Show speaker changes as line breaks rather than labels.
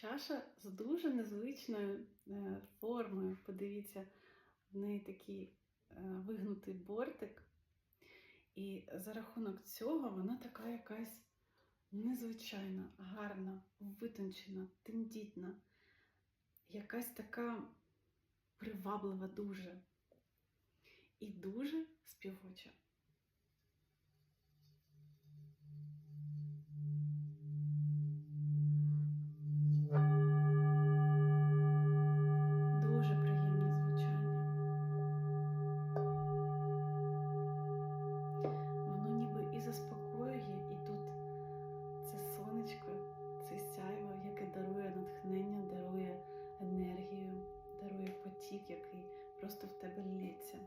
Чаша з дуже незвичною е, формою. Подивіться, в неї такий е, вигнутий бортик. І за рахунок цього вона така якась незвичайна, гарна, витончена, тендітна, якась така приваблива дуже і дуже співоча. Потік, який просто в тебе лється.